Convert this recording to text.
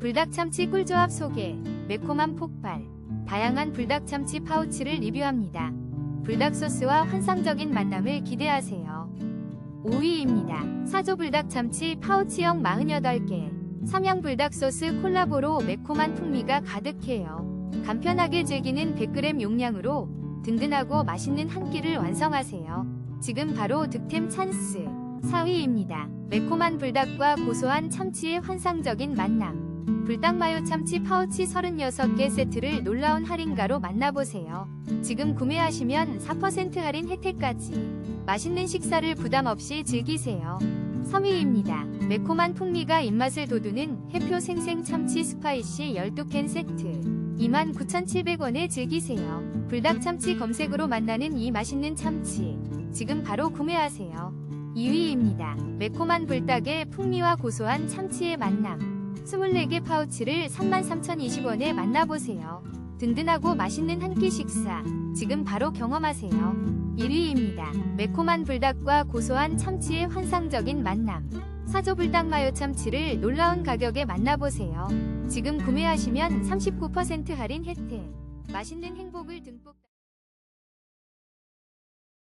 불닭참치 꿀조합 소개, 매콤한 폭발, 다양한 불닭참치 파우치를 리뷰합니다. 불닭소스와 환상적인 만남을 기대하세요. 5위입니다. 사조 불닭참치 파우치형 48개, 삼양 불닭소스 콜라보로 매콤한 풍미가 가득해요. 간편하게 즐기는 100g 용량으로 든든하고 맛있는 한 끼를 완성하세요. 지금 바로 득템 찬스. 4위입니다. 매콤한 불닭과 고소한 참치의 환상적인 만남. 불닭 마요 참치 파우치 36개 세트를 놀라운 할인가로 만나보세요. 지금 구매하시면 4% 할인 혜택까지. 맛있는 식사를 부담 없이 즐기세요. 3위입니다. 매콤한 풍미가 입맛을 돋우는 해표 생생 참치 스파이시 12캔 세트. 29,700원에 즐기세요. 불닭 참치 검색으로 만나는 이 맛있는 참치. 지금 바로 구매하세요. 2위입니다. 매콤한 불닭의 풍미와 고소한 참치의 만남. 24개 파우치를 33,020원에 만나보세요. 든든하고 맛있는 한 끼 식사. 지금 바로 경험하세요. 1위입니다. 매콤한 불닭과 고소한 참치의 환상적인 만남. 사조 불닭 마요 참치를 놀라운 가격에 만나보세요. 지금 구매하시면 39% 할인 혜택. 맛있는 행복을 듬뿍